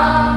아.